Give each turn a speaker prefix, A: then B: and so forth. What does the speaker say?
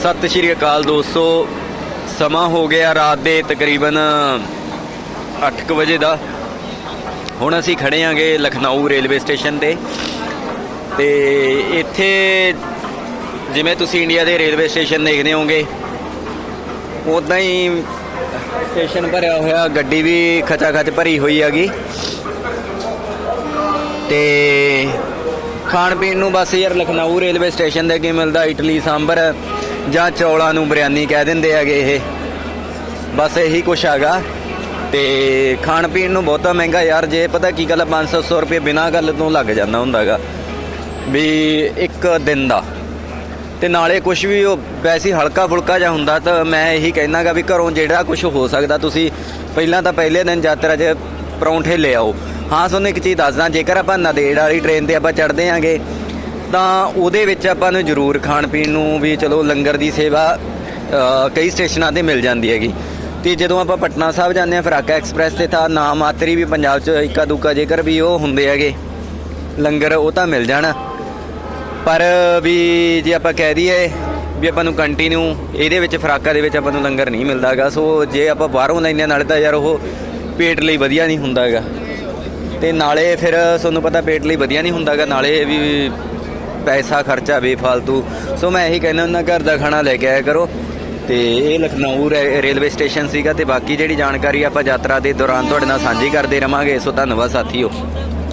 A: ਸਤਿ ਸ਼੍ਰੀ ਅਕਾਲ ਦੋਸਤੋ। ਸਮਾਂ ਹੋ ਗਿਆ ਰਾਤ ਦੇ ਤਕਰੀਬਨ 8:00 ਵਜੇ ਦਾ। ਹੁਣ ਅਸੀਂ ਖੜੇ ਆਂਗੇ ਲਖਨਊ ਰੇਲਵੇ ਸਟੇਸ਼ਨ ਤੇ। ਤੇ ਇੱਥੇ ਜਿਵੇਂ ਤੁਸੀਂ ਇੰਡੀਆ ਦੇ ਰੇਲਵੇ ਸਟੇਸ਼ਨ ਦੇਖਦੇ ਹੋਗੇ ਉਦਾਂ ਹੀ ਸਟੇਸ਼ਨ ਭਰਿਆ ਹੋਇਆ, ਗੱਡੀ ਵੀ ਖਚਾ ਖਚ ਭਰੀ ਹੋਈ ਹੈਗੀ। ਤੇ ਖਾਣ ਪੀਣ ਨੂੰ ਬਸ ਯਾਰ ਲਖਨਊ ਰੇਲਵੇ ਸਟੇਸ਼ਨ ਦੇ ਕੀ ਮਿਲਦਾ, ਇਟਲੀ, ਸਾਂਬਰ। ਜਾਂ ਚੌਲਾਂ ਨੂੰ ਬਿਰਿਆਨੀ ਕਹਿ ਦਿੰਦੇ ਹੈਗੇ ਇਹ। ਬਸ ਇਹੀ ਕੁਛ ਹੈਗਾ। ਤੇ ਖਾਣ ਪੀਣ ਨੂੰ ਬਹੁਤਾ ਮਹਿੰਗਾ ਯਾਰ, ਜੇ ਪਤਾ ਕੀ ਗੱਲ 500 ਰੁਪਏ ਬਿਨਾਂ ਗੱਲ ਤੋਂ ਲੱਗ ਜਾਂਦਾ ਹੁੰਦਾਗਾ ਵੀ ਇੱਕ ਦਿਨ ਦਾ। ਤੇ ਨਾਲੇ ਕੁਝ ਵੀ ਉਹ ਵੈਸੇ ਹਲਕਾ ਫੁਲਕਾ ਜਿਹਾ ਹੁੰਦਾ, ਤਾਂ ਮੈਂ ਇਹੀ ਕਹਿਣਾਗਾ ਵੀ ਘਰੋਂ ਜਿਹੜਾ ਕੁਝ ਹੋ ਸਕਦਾ, ਤੁਸੀਂ ਪਹਿਲਾਂ ਤਾਂ ਪਹਿਲੇ ਦਿਨ ਯਾਤਰਾ 'ਚ ਪਰੌਂਠੇ ਲੈ ਆਓ। ਹਾਂ, ਤੁਹਾਨੂੰ ਇੱਕ ਚੀਜ਼ ਦੱਸਦਾ, ਜੇਕਰ ਆਪਾਂ ਨਦੇੜ ਵਾਲੀ ਟ੍ਰੇਨ ਤੇ ਆਪਾਂ ਚੜਦੇ ਆਂਗੇ ਤਾਂ ਉਹਦੇ ਵਿੱਚ ਆਪਾਂ ਨੂੰ ਜ਼ਰੂਰ ਖਾਣ ਪੀਣ ਨੂੰ ਵੀ ਚਲੋ ਲੰਗਰ ਦੀ ਸੇਵਾ ਕਈ ਸਟੇਸ਼ਨਾਂ ਤੇ ਮਿਲ ਜਾਂਦੀ ਹੈਗੀ। ਤੇ ਜਦੋਂ ਆਪਾਂ ਪਟਨਾ ਸਾਹਿਬ ਜਾਂਦੇ ਆ ਫਰਾਕਾ ਐਕਸਪ੍ਰੈਸ ਤੇ ਤਾਂ ਨਾ ਮਾਤਰੀ ਵੀ ਪੰਜਾਬ 'ਚ ਇੱਕਾ ਦੁੱਕਾ ਜੇਕਰ ਵੀ ਉਹ ਹੁੰਦੇ ਹੈਗੇ, ਲੰਗਰ ਉਹ ਤਾਂ ਮਿਲ ਜਾਣਾ। ਪਰ ਵੀ ਜੇ ਆਪਾਂ ਕਹਿ ਦਈਏ ਵੀ ਆਪਾਂ ਨੂੰ ਕੰਟੀਨਿਊ ਇਹਦੇ ਵਿੱਚ, ਫਰਾਕਾ ਦੇ ਵਿੱਚ ਆਪਾਂ ਨੂੰ ਲੰਗਰ ਨਹੀਂ ਮਿਲਦਾਗਾ ਸੋ ਜੇ ਆਪਾਂ ਬਾਹਰੋਂ ਲੈਂਦੇ ਹਾਂ, ਨਾਲੇ ਤਾਂ ਯਾਰ ਉਹ ਪੇਟ ਲਈ ਵਧੀਆ ਨਹੀਂ ਹੁੰਦਾਗਾ ਤੇ ਨਾਲੇ ਫਿਰ ਤੁਹਾਨੂੰ ਪਤਾ ਪੇਟ ਲਈ ਵਧੀਆ ਨਹੀਂ ਹੁੰਦਾਗਾ ਨਾਲੇ ਵੀ ਪੈਸਾ ਖਰਚਾ ਬੇਫਾਲਤੂ। ਸੋ ਮੈਂ ਇਹੀ ਕਹਿੰਦਾ ਹੁੰਦਾ, ਘਰ ਦਾ ਖਾਣਾ ਲੈ ਕੇ ਆਇਆ ਕਰੋ। ਤੇ ਇਹ ਲਖਨਊ ਰੈ- ਰੇਲਵੇ ਸਟੇਸ਼ਨ ਸੀਗਾ ਤੇ ਬਾਕੀ ਜਿਹੜੀ ਜਾਣਕਾਰੀ ਆਪਾਂ ਯਾਤਰਾ ਦੇ ਦੌਰਾਨ ਤੁਹਾਡੇ ਨਾਲ ਸਾਂਝੀ ਕਰਦੇ ਰਵਾਂਗੇ। ਸੋ ਧੰਨਵਾਦ ਸਾਥੀਓ।